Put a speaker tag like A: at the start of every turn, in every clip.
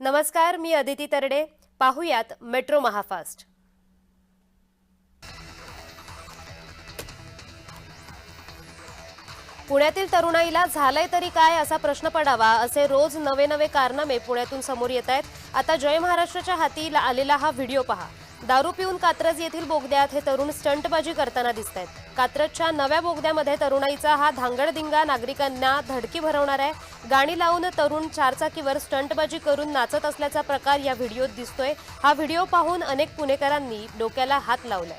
A: नमस्कार मी अदिती तरडे. पाहुयात मेट्रो महाफास्ट. पुण्यातील तरुणाईला झालंय तरी काय असा प्रश्न पडावा असे रोज नवे नवे कारनामे पुण्यातून समोर येत आहेत. आता जय महाराष्ट्राच्या हाती आलेला हा व्हिडिओ पहा. दारू पिऊन कात्रज येथील बोगद्यात हे तरुण स्टंटबाजी करताना दिसत आहेत कात्रजच्या नव्या बोगद्यामध्ये तरुणाईचा हा धांगडधिंगा नागरिकांना धडकी भरवणार आहे. गाणी लावून तरुण चारचाकीवर स्टंटबाजी करून नाचत असल्याचा प्रकार या व्हिडिओत दिसतोय. हा व्हिडिओ पाहून अनेक पुणेकरांनी डोक्याला हात लावलाय.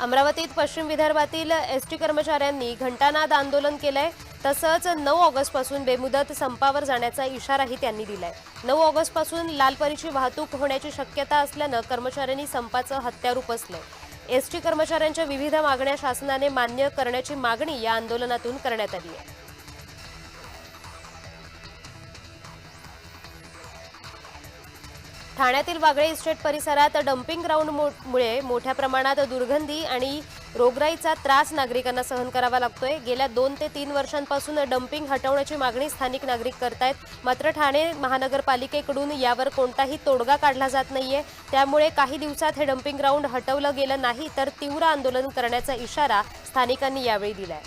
A: अमरावतीत पश्चिम विदर्भातील एस टी कर्मचाऱ्यांनी घंटानाद आंदोलन केलंय. तसंच नऊ ऑगस्टपासून बेमुदत संपावर जाण्याचा इशाराही त्यांनी दिलाय. नऊ ऑगस्टपासून लालपरीची वाहतूक होण्याची शक्यता असल्यानं कर्मचाऱ्यांनी संपाचं हत्यार उपसलं एस टी कर्मचाऱ्यांच्या विविध मागण्या शासनाने मान्य करण्याची मागणी या आंदोलनातून करण्यात आली आहे. ठाण्यातील वागळे इस्टेट परिसरात डम्पिंग ग्राउंडमुळे मोठ्या प्रमाणात दुर्गंधी आणि रोगराईचा त्रास नागरिकांना सहन करावा लागतोय. गेल्या दोन ते तीन वर्षांपासून डम्पिंग हटवण्याची मागणी स्थानिक नागरिक करतायत. मात्र ठाणे महानगरपालिकेकडून यावर कोणताही तोडगा काढला जात नाहीये. त्यामुळे काही दिवसात हे डम्पिंग ग्राउंड हटवलं गेलं नाही तर तीव्र आंदोलन करण्याचा इशारा स्थानिकांनी यावेळी दिलाय.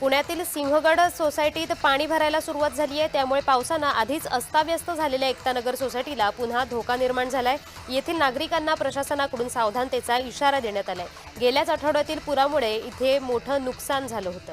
A: पुण्यातील सिंहगड सोसायटीत पाणी भरायला सुरुवात झाली आहे. त्यामुळे पावसानं आधीच अस्ताव्यस्त झालेल्या एकतानगर सोसायटीला पुन्हा धोका निर्माण झालाय. येथील नागरिकांना प्रशासनाकडून सावधानतेचा इशारा देण्यात आलाय. गेल्याच आठवड्यातील पुरामुळे इथे मोठं नुकसान झालं होतं.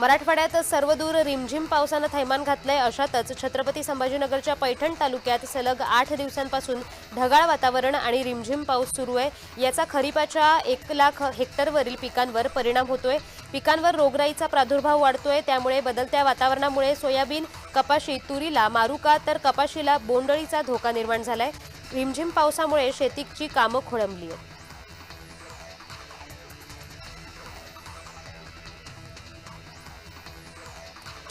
A: मराठवाड्यात सर्वदूर रिमझिम पावसानं थैमान घातलंय. अशातच छत्रपती संभाजीनगरच्या पैठण तालुक्यात सलग आठ दिवसांपासून ढगाळ वातावरण आणि रिमझिम पाऊस सुरू आहे. याचा खरीपाच्या एक लाख हेक्टरवरील पिकांवर परिणाम होतोय. पिकांवर रोगराईचा प्रादुर्भाव वाढतोय. त्यामुळे बदलत्या वातावरणामुळे सोयाबीन कपाशी तुरीला मारुका तर कपाशीला बोंडळीचा धोका निर्माण झालाय. रिमझिम पावसामुळे शेतीची कामं खोळंबली आहेत.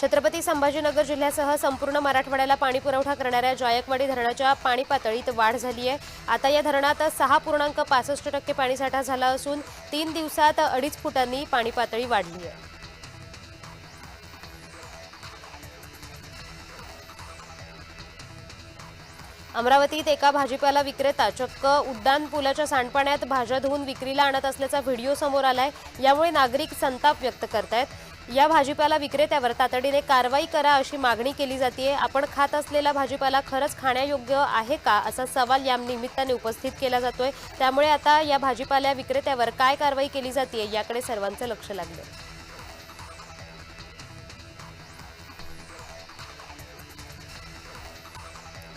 A: छत्रपती संभाजीनगर जिल्ह्यासह संपूर्ण मराठवाड्याला पाणी पुरवठा करणाऱ्या जायकवाडी धरणाच्या पाणी पातळीत वाढ झाली आहे. आता या धरणात सहा पूर्णांक पासष्ट टक्के पाणीसाठा झाला असून तीन दिवसात अडीच फुटांनी पाणी पातळी वाढली आहे. अमरावतीत एका भाजीपाला विक्रेता चक्क उड्डाण पुलाच्या सांडपाण्यात भाज्या धुवून विक्रीला आणत असल्याचा व्हिडिओ समोर आलाय. यामुळे नागरिक संताप व्यक्त करतायत. या भाजीपाला विक्रेत्यावर तातडीने कारवाई करा अशी मागणी केली जाते आपण खात असलेला भाजीपाला खरंच खाण्यायोग्य आहे का असा सवाल या निमित्ताने उपस्थित केला जातोय. त्यामुळे आता या भाजीपाल्या विक्रेत्यावर काय कारवाई केली जाते याकडे सर्वांचं लक्ष लागलं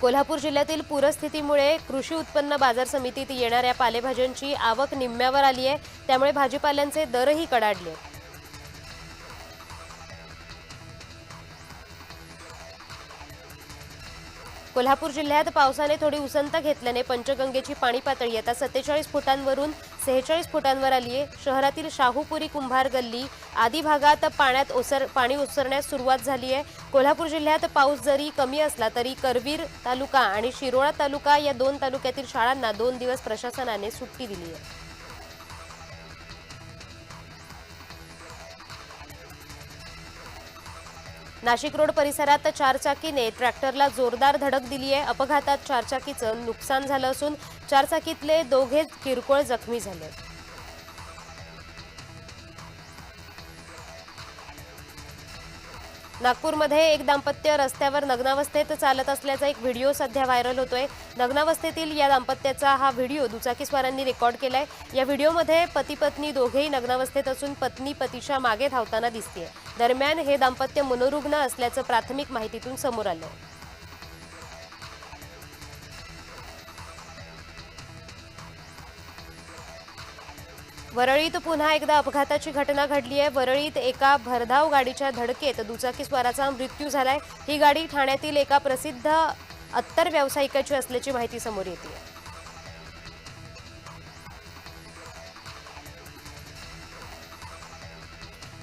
A: कोल्हापूर जिल्ह्यातील पूरस्थितीमुळे कृषी उत्पन्न बाजार समितीत येणाऱ्या पालेभाज्यांची आवक निम्म्यावर आली आहे त्यामुळे भाजीपाल्यांचे दरही कडाडले कोल्हापूर जिल्ह्यात पावसाने थोडी उसंत घेतल्याने पंचगंगेची पाणी पातळी आता सत्तेचाळीस फुटांवरून सेहेचाळीस फुटांवर आली आहे शहरातील शाहूपुरी कुंभार गल्ली आदी भागात पाण्यात ओसर पाणी ओसरण्यास सुरुवात झाली आहे कोल्हापूर जिल्ह्यात पाऊस जरी कमी असला तरी करवीर तालुका आणि शिरोळा तालुका या दोन तालुक्यातील शाळांना दोन दिवस प्रशासनाने सुट्टी दिली आहे नाशिक रोड परिसरात चारचाकीने ट्रॅक्टरला जोरदार धडक दिली आहे. अपघातात चारचाकीचं नुकसान झालं असून चारचाकीतले दोघे किरकोळ जखमी झाले. नागपूरमध्ये एक दाम्पत्य रस्त्यावर नग्नावस्थेत चालत असल्याचा एक व्हिडिओ सध्या व्हायरल होतोय. नग्नावस्थेतील या दाम्पत्याचा हा व्हिडिओ दुचाकीस्वारांनी रेकॉर्ड केलाय. या व्हिडिओमध्ये पती पत्नी दोघेही नग्नावस्थेत असून पत्नी पतीच्या मागे धावताना दिसतेय. दरम्यान हे दाम्पत्य मनोरुग्ण असल्याचं प्राथमिक माहितीतून समोर आलं. वरळीत पुन्हा एकदा अपघाताची घटना घडली आहे. वरळीत एका भरधाव गाडीच्या धडकेत दुचाकीस्वाराचा मृत्यू झालाय. ही गाडी ठाण्यातील एका प्रसिद्ध अत्तर व्यावसायिकाची असल्याची माहिती समोर येते.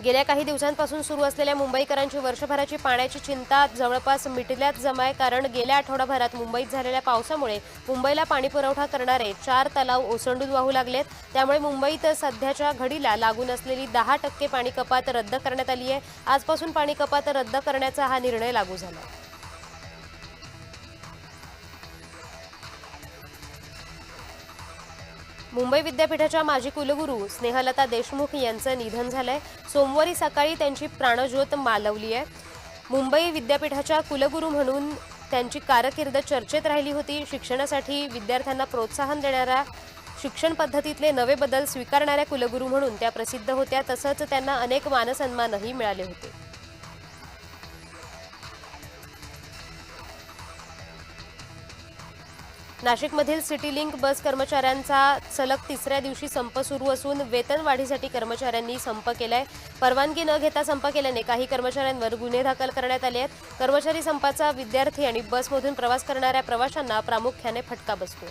A: गेल्या काही दिवसांपासून सुरू असलेल्या मुंबईकरांची वर्षभराची पाण्याची चिंता जवळपास मिटल्यात जमाय कारण गेल्या आठवडाभरात मुंबईत झालेल्या पावसामुळे मुंबईला पाणीपुरवठा करणारे चार तलाव ओसंडून वाहू लागलेत. त्यामुळे मुंबईत सध्याच्या घडीला लागून असलेली दहा टक्के पाणी कपात रद्द करण्यात आली आहे. आजपासून पाणी कपात रद्द करण्याचा हा निर्णय लागू झाला. मुंबई विद्यापीठाच्या माजी कुलगुरू स्नेहलता देशमुख यांचं निधन झालंय. सोमवारी सकाळी त्यांची प्राणज्योत मालवली आहे. मुंबई विद्यापीठाच्या कुलगुरू म्हणून त्यांची कारकीर्द चर्चेत राहिली होती. शिक्षणासाठी विद्यार्थ्यांना प्रोत्साहन देणाऱ्या शिक्षण पद्धतीतले नवे बदल स्वीकारणाऱ्या कुलगुरू म्हणून त्या प्रसिद्ध होत्या. तसंच त्यांना अनेक मानसन्मानही मिळाले होते. नाशिकमधील सिटी लिंक बस कर्मचाऱ्यांचा सलग तिसऱ्या दिवशी संप सुरू असून वेतनवाढीसाठी कर्मचाऱ्यांनी संप केलाय. परवानगी न घेता संप केल्याने काही कर्मचाऱ्यांवर गुन्हे दाखल करण्यात आले आहेत. कर्मचारी संपाचा विद्यार्थी आणि बसमधून प्रवास करणाऱ्या प्रवाशांना प्रामुख्याने फटका बसतोय